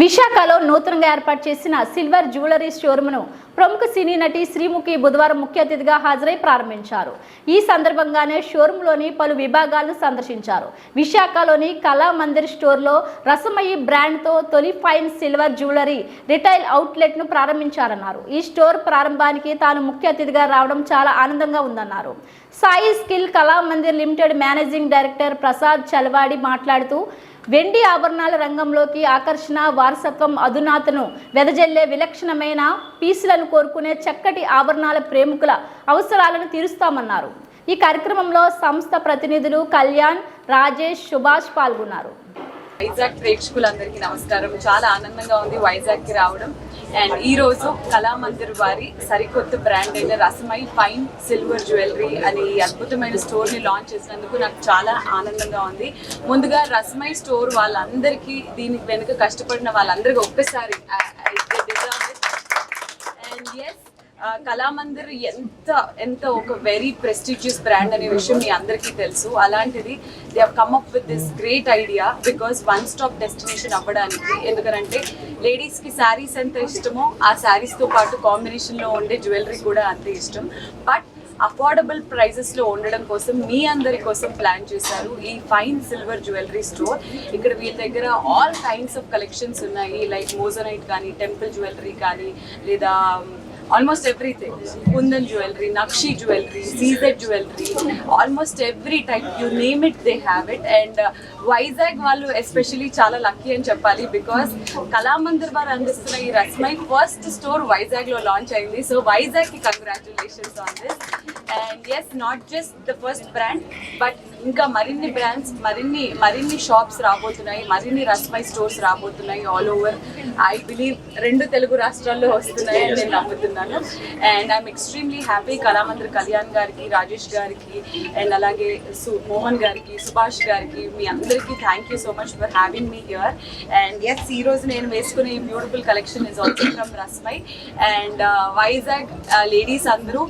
విశాఖలో నూతనంగా ఏర్పాటు చేసిన సిల్వర్ జ్యువెలరీ షోరూమ్ను ప్రముఖ సినీ నటి శ్రీముఖి బుధవారం ముఖ్య అతిథిగా హాజరై ప్రారంభించారు. ఈ సందర్భంగానే షోరూంలోని పలు విభాగాలను సందర్శించారు. విశాఖలోని కళామందిర్ స్టోర్లో రసమయి బ్రాండ్తో తొలి ఫైన్ సిల్వర్ జ్యువెలరీ రిటైల్ అవుట్లెట్ను ప్రారంభించారన్నారు. ఈ స్టోర్ ప్రారంభానికి తాను ముఖ్య అతిథిగా రావడం చాలా ఆనందంగా ఉందన్నారు. Sai skill Kala Mandir limited managing director Prasad Chalavadi మాట్లాడుతూ వెండి ఆభరణాల రంగంలోకి ఆకర్షణ వారసత్వం అధునాతను వెదజల్లే విలక్షణమైన పీసులను కోరుకునే చక్కటి ఆభరణాల ప్రేమికుల అవసరాలను తీరుస్తామన్నారు. ఈ కార్యక్రమంలో సంస్థ ప్రతినిధులు కళ్యాణ్ రాజేష్ సుభాష్ పాల్గొన్నారు. వైజాగ్ ప్రేక్షకులందరికీ నమస్కారం చాలా ఆనందంగా ఉంది వైజాగ్కి రావడం అండ్ ఈ రోజు కళామందిర్ వారి సరికొత్త బ్రాండ్ అయిన రసమై ఫైన్ సిల్వర్ జ్యువెలరీ అని ఈ అద్భుతమైన స్టోర్ని లాంచ్ చేసినందుకు నాకు చాలా ఆనందంగా ఉంది ముందుగా రసమై స్టోర్ వాళ్ళందరికీ దీనికి వెనుక కష్టపడిన వాళ్ళందరికీ ఒక్కసారి అండ్ ఎస్ కళామందిర్ ఎంత ఎంత ఒక వెరీ ప్రెస్టీజియస్ బ్రాండ్ అనే విషయం మీ అందరికీ తెలుసు. అలాంటిది they have come up with this great idea because one stop destination అవ్వడానికి. ఎందుకంటే లేడీస్కి శారీస్ ఎంత ఇష్టమో ఆ శారీస్తో పాటు కాంబినేషన్లో ఉండే జ్యువెలరీ కూడా అంతే ఇష్టం. బట్ అఫోర్డబుల్ ప్రైజెస్లో ఉండడం కోసం మీ అందరి కోసం ప్లాన్ చేశారు ఈ ఫైన్ సిల్వర్ జ్యువెలరీ స్టోర్ ఇక్కడ వీళ్ళ దగ్గర ఆల్ కైండ్స్ ఆఫ్ కలెక్షన్స్ ఉన్నాయి లైక్ మోజనైట్ కానీ టెంపుల్ జ్యువెలరీ కానీ లేదా almost everything kundan jewellery nakshi jewellery CZ jewellery almost every type you name it they have it and Vizag వాళ్ళు especially చాలా lucky అని చెప్పాలి బికాస్ కళామందిర్ వారు అందిస్తున్న ఈ రస్మై ఫస్ట్ స్టోర్ వైజాగ్లో లాంచ్ అయింది so వైజాగ్కి congratulations on this and as not just the first brand but ఇంకా మరిన్ని బ్రాండ్స్ మరిన్ని మరిన్ని షాప్స్ రాబోతున్నాయి మరిన్ని రస్మై స్టోర్స్ రాబోతున్నాయి ఆల్ ఓవర్ ఐ బిలీవ్ రెండు తెలుగు రాష్ట్రాల్లో వస్తున్నాయి అని నేను నమ్ముతున్నాను. And I'm extremely happy Kalamandir Kalyan గారికి రాజేష్ గారికి అండ్ అలాగే సు మోహన్ గారికి సుభాష్ గారికి మీ అందరికీ thank you so much for having me here and as ఈ రోజు నేను వేసుకునే ఈ beautiful collection is also from Rasamayi and Vizag ladies అందరూ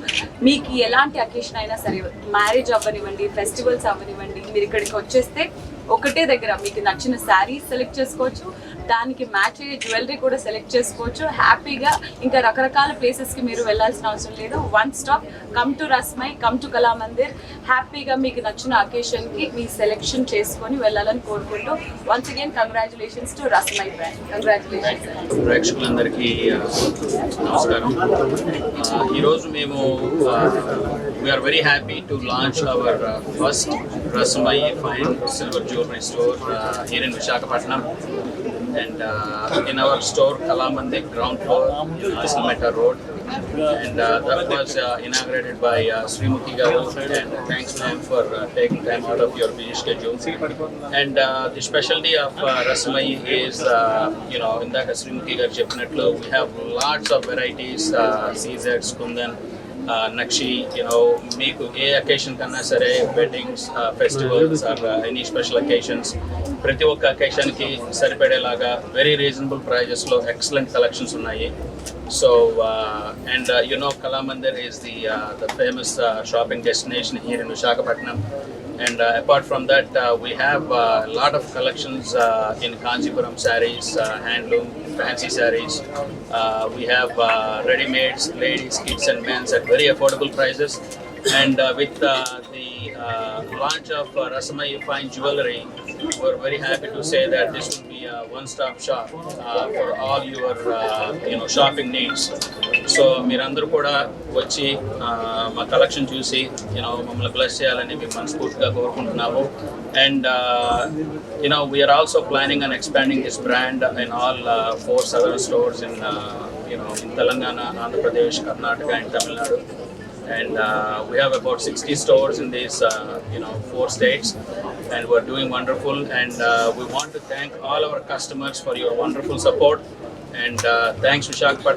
మీకు ఎలాంటి అకేషన్ అయినా సరే మ్యారేజ్ అవ్వనివ్వండి ఫెస్టివల్స్ అవ్వనివ్వండి మీరు ఇక్కడికి వచ్చేస్తే ఒకటే దగ్గర మీకు నచ్చిన శారీ సెలెక్ట్ చేసుకోవచ్చు. దానికి మ్యాచ్ అయ్యే జ్యువెలరీ కూడా సెలెక్ట్ చేసుకోవచ్చు. హ్యాపీగా ఇంకా రకరకాల ప్లేసెస్కి మీరు వెళ్ళాల్సిన అవసరం లేదు. One stop come to Rasamayi come to Kalamandir హ్యాపీగా మీకు నచ్చిన అకేషన్కి మీ సెలెక్షన్ చేసుకొని వెళ్ళాలని కోరుకుంటూ once again congratulations to Rasamayi brand congratulations ప్రేక్షకులందరికీ నమస్కారం. ఈరోజు మేము we are very happy to launch our first Rasamayi fine silver jewellery store Visakhapatnam and uh, in our store Kalamandi ground floor in Road. And uh, that was uh, inaugurated by uh, Srimukhi And thanks, ma'am, for uh, taking time out of your busy schedule. And uh, the specialty of uh, Rasamai is, uh, you know, in that Srimukhi Garu we have lots of varieties, uh, Caesars, Kundan. Nakshi you know మీకు ఏ occasion కన్నా సరే weddings festivals or any special occasions ప్రతి ఒక్క అకేషన్కి సరిపడేలాగా very reasonable ప్రైజెస్లో excellent collections ఉన్నాయి. So and you know Kalamandir is the the famous shopping destination here in Visakhapatnam And uh, apart from that, uh, we have a lot of collections uh, in Kanchipuram sarees, uh, handloom, fancy sarees. Uh, we have uh, ready-mades, ladies, kids, and men's at very affordable prices. And uh, with uh, the uh, launch of uh, Rasamai Fine Jewelry, we're very happy to say that this will be a one-stop shop uh, for all your uh, you know shopping needs. So మీరందరూ కూడా వచ్చి మా collection చూసి you know మమ్మల్ని bless చేయాలని మేము మనస్ఫూర్తిగా కోరుకుంటున్నాము and you know we are also planning and expanding this brand in all four seven stores in you know in Telangana Andhra Pradesh Karnataka and Tamil Nadu and uh, we have about 60 stores in these uh, you know four states. And we're doing wonderful. And uh, we want to thank all our customers for your wonderful support. And uh, thanks Vishakhapatnam